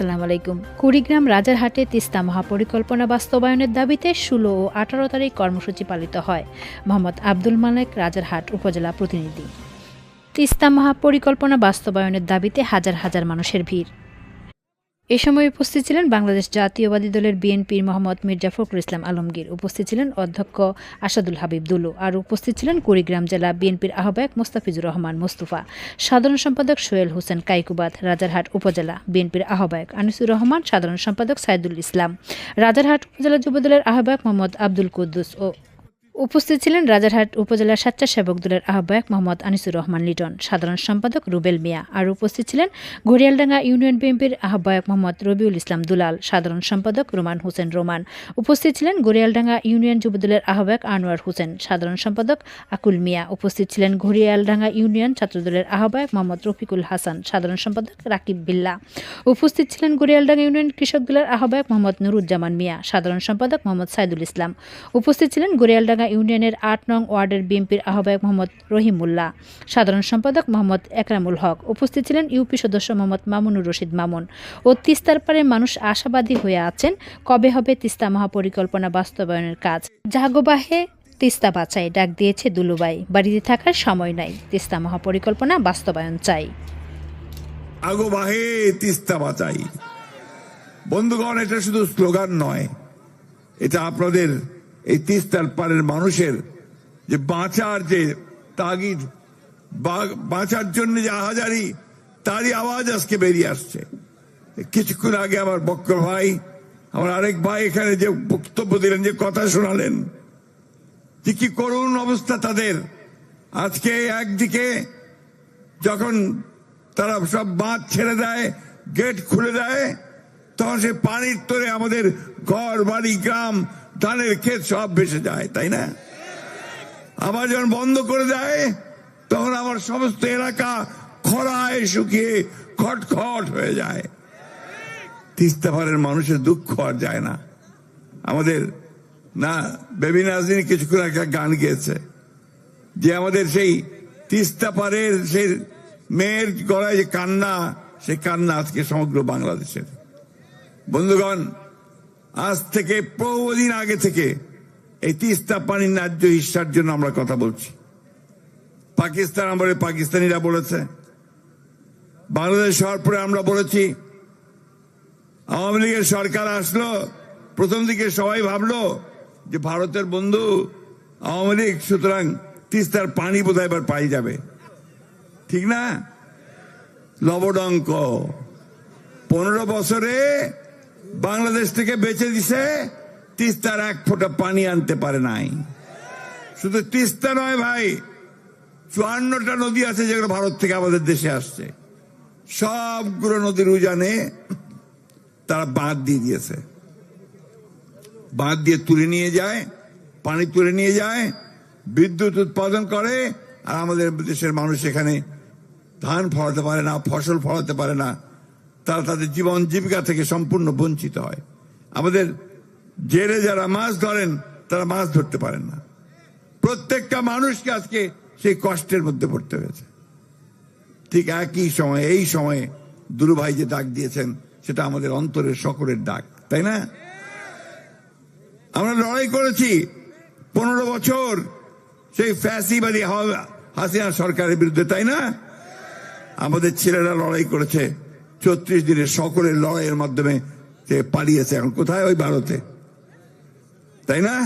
আসসালামু আলাইকুম। কুড়িগ্রাম রাজারহাটে তিস্তা মহাপরিকল্পনা বাস্তবায়নের দাবিতে ষোলো ও আঠারো তারিখ কর্মসূচি পালিত হয়। মোহাম্মদ আব্দুল মালেক, রাজারহাট উপজেলা প্রতিনিধি। তিস্তা মহাপরিকল্পনা বাস্তবায়নের দাবিতে হাজার হাজার মানুষের ভিড়। এ সময় উপস্থিত ছিলেন বাংলাদেশ জাতীয়বাদী দলের বিএনপির মোহাম্মদ মির্জা ফখরুল ইসলাম আলমগীর। উপস্থিত ছিলেন অধ্যক্ষ আসাদুল হাবিব দুলু আর উপস্থিত ছিলেন কুড়িগ্রাম জেলা বিএনপির আহ্বায়ক মোস্তাফিজুর রহমান মোস্তফা। সাধারণ সম্পাদক সোহেল হোসেন কাইকুবাদ, রাজারহাট উপজেলা বিএনপির আহ্বায়ক আনিসুর রহমান, সাধারণ সম্পাদক সাইদুল ইসলাম। রাজারহাট উপজেলা যুবদলের আহ্বায়ক মোহাম্মদ আব্দুল কুদ্দুস ও উপস্থিত ছিলেন রাজারহাট উপজেলার স্বেচ্ছাসেবক দলের আহ্বায়ক মোহাম্মদ আনিসুর রহমান লিটন, সাধারণ সম্পাদক রুবেল মিয়া আর উপস্থিত ছিলেন ঘড়িয়ালডাঙ্গা ইউনিয়ন বিএনপির আহ্বায়ক মোহাম্মদ রবিউল ইসলাম দুলাল, সাধারণ সম্পাদক রোমান হোসেন রোমান। উপস্থিত ছিলেন ঘড়িয়ালডাঙ্গা ইউনিয়ন যুবদলের আহ্বায়ক আনোয়ার হোসেন, সাধারণ সম্পাদক আকুল মিয়া। উপস্থিত ছিলেন ঘড়িয়ালডাঙ্গা ইউনিয়ন ছাত্রদলের আহ্বায়ক মোহাম্মদ রফিকুল হাসান, সাধারণ সম্পাদক রাকিব বিল্লা। উপস্থিত ছিলেন ঘড়িয়ালডাঙ্গা ইউনিয়ন কৃষক দলের আহ্বায়ক মোহাম্মদ নুরুজ্জামান মিয়া, সাধারণ সম্পাদক মোহাম্মদ সাইদুল ইসলাম। উপস্থিত ছিলেন গড়িয়ালডাঙ্গা ইউনিয়নের আট নং ওয়ার্ডের বিএনপির আহ্বায়ক মোহাম্মদ রহিমুল্লাহ। সাধারণ সম্পাদক মোহাম্মদ একরামুল হক। উপস্থিত ছিলেন ইউপি সদস্য মোহাম্মদ মামুনুর রশিদ মামুন। ও তিস্তার পারে মানুষ আশাবাদী হয়ে আছেন, কবে হবে তিস্তা মহাপরিকল্পনা বাস্তবায়নের কাজ? জাগোবাহে তিস্তা বাঁচাই ডাক দিয়েছে দুলুবাই। বাড়িতে থাকার সময় নাই, তিস্তা মহাপরিকল্পনা বাস্তবায়ন চাই। আগো বাহে তিস্তা বাঁচাই বন্ধুগণ, এটা শুধু স্লোগান নয়, এটা আপনাদের এই তিস্তার পারের মানুষের যে বাঁচার যে তাগিদ বাঁচার জন্য যে আহাজারি, তারই আওয়াজ আজকে বেরিয়ে আসছে। কিছুক্ষণ আগে আমার বক্র ভাই, আমার আরেক ভাই এখানে যে বক্তব্য দিলেন, যে কথা শোনালেন, যে কি করুণ অবস্থা তাদের। আজকে একদিকে যখন তারা সব বাঁধ ছেড়ে দেয়, গেট খুলে দেয়, তখন সে পানির তোরে আমাদের ঘর বাড়ি গ্রাম ধানের ক্ষেত সব ভেসে যায়, তাই না? আবার যখন বন্ধ করে দেয়, তখন আমার সমস্ত এলাকা খরায় শুকিয়ে খটখট হয়ে যায়। তিস্তা পাড়ের মানুষের দুঃখ আর যায় না। আমাদের, না, বেবি নাজরিন কিছুক্ষণ একটা গান গেয়েছে, যে আমাদের সেই তিস্তা পারের সেই মেয়ের গলায় যে কান্না, সেই কান্না আজকে সমগ্র বাংলাদেশের। বন্ধুগণ আজ থেকে বহুদিন আগে থেকে এই তিস্তা পানির ন্যায্য হিসার জন্য আমরা কথা বলছি। পাকিস্তান আমলে পাকিস্তানিরা বলেছে। বাংলাদেশ হওয়ার পরে আমরা বলেছি, আওয়ামী লীগের সরকার আসলো, প্রথম দিকে সবাই ভাবলো যে ভারতের বন্ধু আওয়ামী লীগ, সুতরাং তিস্তার পানি বোধহয় এবার পাই যাবে। ঠিক না? লবডঙ্ক। পনেরো বছরে বাংলাদেশ থেকে বেঁচে দিছে, তিস্তার এক ফোঁটা পানি আনতে পারে নাই। শুধু তিস্তা নয় ভাই, চুয়ান্নটা নদী আছে যেগুলো ভারত থেকে আমাদের দেশে আসছে। সবগুলো নদীর উজানে তারা বাঁধ দিয়ে দিয়েছে। বাঁধ দিয়ে তুলে নিয়ে যায়, পানি তুলে নিয়ে যায়, বিদ্যুৎ উৎপাদন করে, আর আমাদের দেশের মানুষ এখানে ধান ফলাতে পারে না, ফসল ফলাতে পারে না। তারা তাদের জীবন জীবিকা থেকে সম্পূর্ণ বঞ্চিত হয়। আমাদের জেলে যারা মাছ ধরেন, তারা মাছ ধরতে পারেন না। প্রত্যেকটা মানুষকে আজকে সেই কষ্টের মধ্যে পড়তে হয়েছে। ঠিক একই সময়ে, এই সময়ে দুরুভাই যে ডাক দিয়েছেন, সেটা আমাদের অন্তরের সকলের ডাক, তাই না? আমরা লড়াই করেছি পনেরো বছর সেই ফ্যাসিবাদী হাসিনা সরকারের বিরুদ্ধে, তাই না? আমাদের ছেলেরা লড়াই করেছে চৌত্রিশ দিনের সকলের লড়াইয়ের মাধ্যমে সে পালিয়েছে এখন। কোথায় ওই ভারতে? তাই না?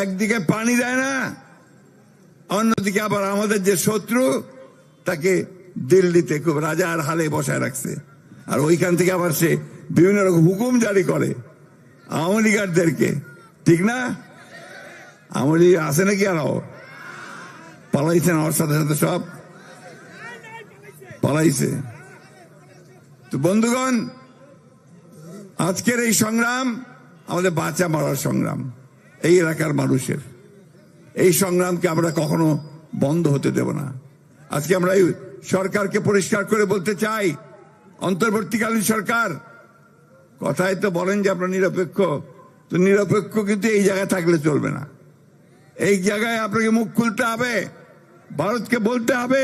একদিকে পানি দেয় না, অন্যদিকে আবার আমাদের যে শত্রু, তাকে দিল্লিতে খুব রাজার হালে বসায় রাখছে। আর ওইখান থেকে আবার সে বিভিন্ন রকম হুকুম জারি করে আওয়ামী লীগারদেরকে। ঠিক না? আওয়ামী লীগ আছে নাকি আর? আরও পালাইছেন আমার সাথে সাথে সব? পালাইছে। তো বন্ধুগণ, আজকের এই সংগ্রাম আমাদের বাঁচা মারার সংগ্রাম, এই এলাকার মানুষের। এই সংগ্রামকে আমরা কখনো বন্ধ হতে দেব না। আজকে আমরা এই সরকারকে পরিষ্কার করে বলতে চাই, অন্তর্বর্তীকালীন সরকার, কথায় তো বলেন যে আপনার নিরপেক্ষ, তো নিরপেক্ষ কিন্তু এই জায়গায় থাকলে চলবে না। এই জায়গায় আপনাকে মুখ খুলতে হবে, ভারতকে বলতে হবে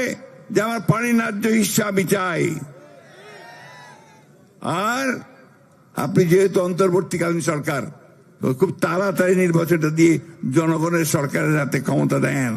যে আমার পানি ন্যায্য হিসা আমি চাই। আর আপনি যেহেতু অন্তর্বর্তীকালীন সরকার খুব তাড়াতাড়ি নির্বাচনটা দিয়ে জনগণের সরকারের হাতে ক্ষমতা দেন।